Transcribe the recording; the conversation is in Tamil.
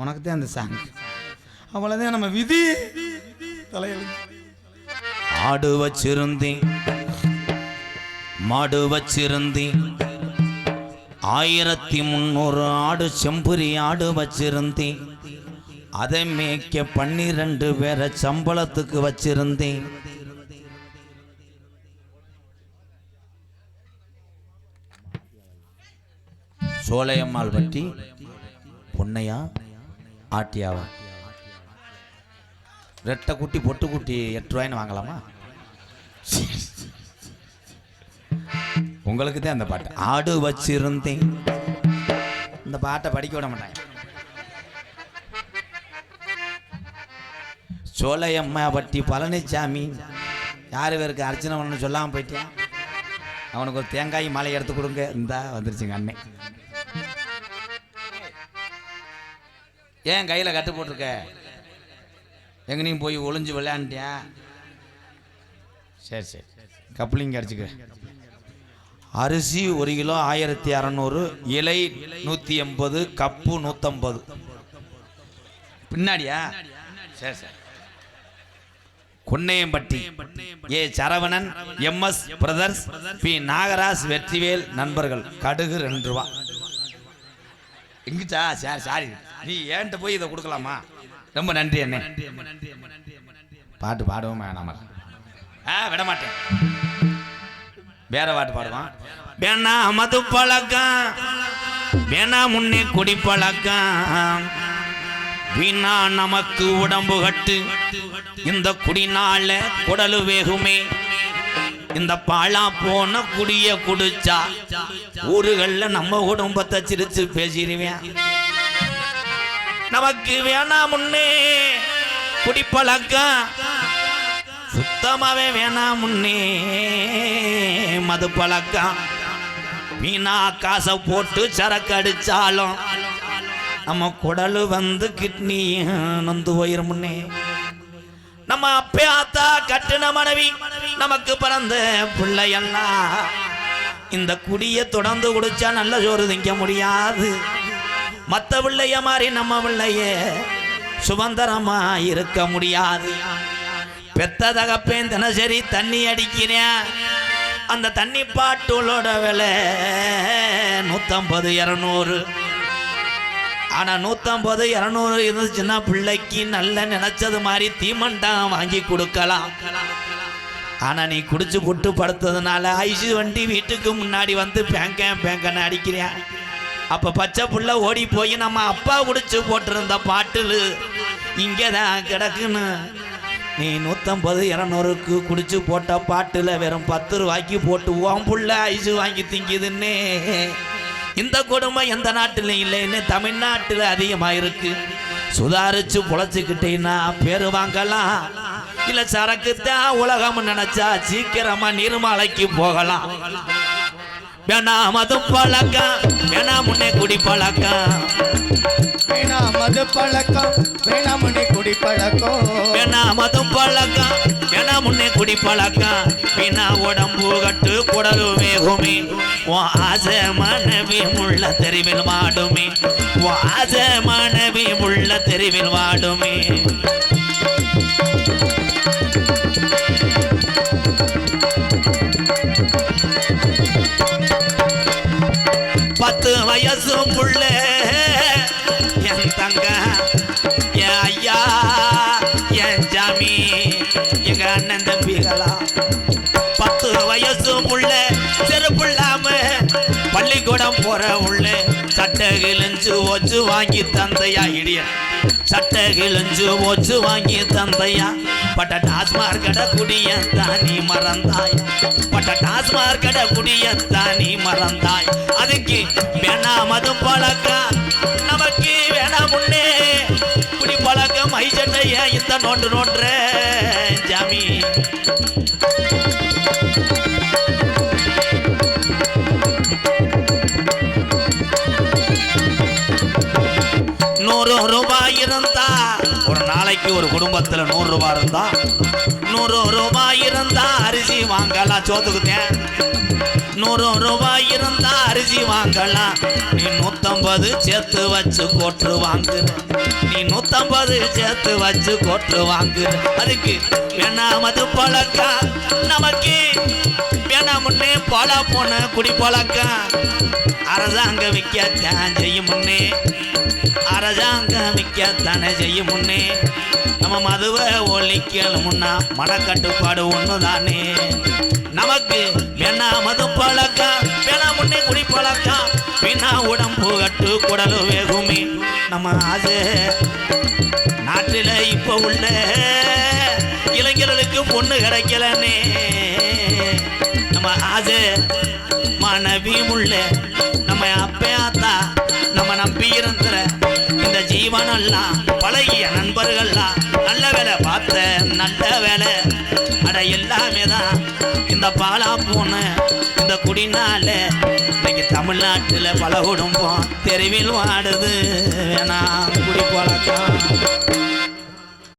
உனக்கு தான் அந்த சாங் அவ்வளோதான் நம்ம விதி. தலையெழுத்து. ஆடு வச்சிருந்தேன். மாடு வச்சிருந்தேன். ஆயிரத்தி முந்நூறு ஆடு செம்புரி ஆடு வச்சிருந்தேன். அதை மேய்க்க பன்னிரண்டு பேரை சம்பளத்துக்கு வச்சிருந்தேன். சோலையம்மாள் பற்றி பொன்னையா? ஆட்டியாவா? ரெட்டை குட்டி பொட்டு குட்டி எட்டு ரூபாய்னு வாங்கலாமா? உங்களுக்கு தான் அந்த பாட்டு. ஆடு வச்சிருந்தேன். இந்த பாட்டை படிக்க விட மாட்டாங்க சோலையம்மா பட்டி பழனிசாமி யார் பேருக்கு அர்ச்சனை பண்ணு சொல்லாமல் போயிட்டேன் அவனுக்கு ஒரு தேங்காய் மாலை எடுத்து கொடுங்க. இந்தா வந்துருச்சுங்க அண்ணன் ஏன் கையில் கட்டு போட்டிருக்க? எங்கனையும் போய் ஒளிஞ்சு விளையாண்டியா சரி சரி. கப்ளிங் கிடச்சிக்க. அரிசி ஒரு கிலோ ஆயிரத்தி அறநூறு இலை நூற்றி எண்பது கப்பு நூற்றம்பது பின்னாடியா? சரி சரி. Kunnaiyampatti. A Saravanan MS brothers P Nagaraj Vetrivel நண்பர்கள் கடுகு ரெண்டு ரூபா. எங்கிட்டா? Sir sorry. நீ ஏன்ட்ட போய் இதை கொடுக்கலாமா? ரொம்ப நன்றி அண்ணே. பாட்டு பாடவும் வேணாமா ஆ விட மாட்டேன் வேற பாட்டு பாடுவான். வேணா மது பழக்கம். வேணா முன்னே குடி பழக்கம். வீணா நமக்கு உடம்பு கட்டு. இந்த குடினால குடலு வேகுமே. இந்த பாலா போன குடிய குடிச்சா ஊருகள்ல நம்ம குடும்பத்தை சிரிச்சு பேசிடுவேன். நமக்கு வேணாம் முன்னே குடிப்பழக்கம் சுத்தமாவே வேணாம் முன்னே மது பழக்கம். வீணா காசை போட்டு சரக்கு அடிச்சாலும் நம்ம குடலு வந்து கிட்னியும் நொந்து போயிரும் முன்னே. நம்ம அப்பயாத்தா கட்டுன மனைவி. நமக்கு பிறந்த பிள்ளையெல்லாம் இந்த குடிய தொடர்ந்து குடிச்சா நல்ல சோறு திங்க முடியாது. மத்த பிள்ளைய மாதிரி நம்ம பிள்ளைய சுதந்திரமா இருக்க முடியாது. பெத்த தகப்பேன் தினசரி தண்ணி அடிக்கிறேன். அந்த தண்ணி பாட்டுகளோட விலை நூற்றம்பது இரநூறு. ஆனால் நூற்றம்பது இரநூறு இருந்துச்சுன்னா பிள்ளைக்கு நல்ல நினைச்சது மாதிரி தீமண்டாம் வாங்கி கொடுக்கலாம். ஆனால் நீ குடிச்சு புட்டு படுத்ததுனால ஐசு வண்டி வீட்டுக்கு முன்னாடி வந்து பேங்க பேங்கன்னு அடிக்கிறியா? அப்போ பச்சை புள்ள ஓடி போய் நம்ம அப்பா குடிச்சு போட்டிருந்த பாட்டில் இங்கே தான் கிடக்குன்னு. நீ நூற்றம்பது இரநூறுக்கு குடிச்சு போட்ட பாட்டில் வெறும் பத்து ரூபாய்க்கு போட்டு உன் புள்ள ஐசு வாங்கி திங்குதுன்னே. இந்த கொடுமை எந்த நாட்டிலும் இல்லைன்னு தமிழ்நாட்டில் அதிகமாக இருக்கு சுதாரிச்சு பொழைச்சிக்கிட்டீங்கன்னா பேரு வாங்கலாம். இல்ல சரக்கு தான் உலகம் நினைச்சா சீக்கிரமா நீர்மலைக்கு போகலாம். வேணா மது பழக்கம் வேணா முன்னே குடி பழக்கம். வேணா மது பழக்கம் வேணா முன்னே குடி பழக்கம். வேணா மது பழக்கம் முன்னே குடி பழக்கம். வீணா உடம்பு கட்டு குடலு வேகுமே. உன் ஆசை மனைவி முள்ள தெருவில் வாடுமே. உன் ஆசை மனைவி முள்ள தெருவில் வாடுமே. பள்ளிக்கூடம் போற உள்ள சட்டை கிழிஞ்சு ஒச்சு வாங்கி தந்தையா இடிய. சட்டை கிழிஞ்சு ஒச்சு வாங்கி தந்தையா. பட்ட டாஸ்மார் கடை குடிய தானி மறந்தாய். பட்ட டாஸ்மார் கடை குடிய தானி மறந்தாய். அதுக்கு வேணாம் மது பழக்கம் நமக்கு வேணாம் முன்னே. குடி பழக்கம் ஐ சட்டைய இந்த நோண்டு நோண்டுற ஜாமி. நூறு ரூபாய் இருந்தா ஒரு நாளைக்கு ஒரு குடும்பத்துல நூறு ரூபாய் இருந்தா நூறு ரூபாய் இருந்தா அரிசி வாங்கலாம் சோத்துக்குத்தேன். நூறு ரூபாய் இருந்தா அரிசி வாங்கலாம் நீ நூத்தம்பது சேர்த்து வச்சு கோட்டு வாங்குற நூத்தம்பது சேர்த்து வச்சு கொட்டு வாங்கு. அதுக்கு வேணாம் அது பழக்கம் நமக்கு வேணாம் முன்னே பழ போன குடி பழக்கம் அரசாங்கம் விற்கத்தான் செய்யும் முன்னே. அரசாங்கம் விற்கத்தானே செய்யும் முன்னே. நம்ம மதுவை ஒழிக்கல் முன்னா மனக்கட்டுப்பாடு ஒண்ணுதானே. நமக்கு வேணா மது பழக்கம் வேணா முன்னே குடி பழக்கம். வேணா உடம்பு கட்டு குடலு வேகுமே. நம்ம ஆசை நாட்டில் இப்போ உள்ள இளைஞர்களுக்கு பொண்ணு கிடைக்கலன்னே. நம்ம ஆசை மனைவி உள்ள நம்ம அப்பையாத்தா நம்ம நம்பி இருக்கிற இந்த ஜீவனெல்லாம் பழகிய நண்பர்கள்லாம் நல்ல வேலை பார்த்த நல்ல வேலை. அட எல்லாமே தான் இந்த பாலா போன இந்த குடினால இன்னைக்கு தமிழ்நாட்டில் பல குடும்பம் தெருவில் வாடுது. வேணாம் குடி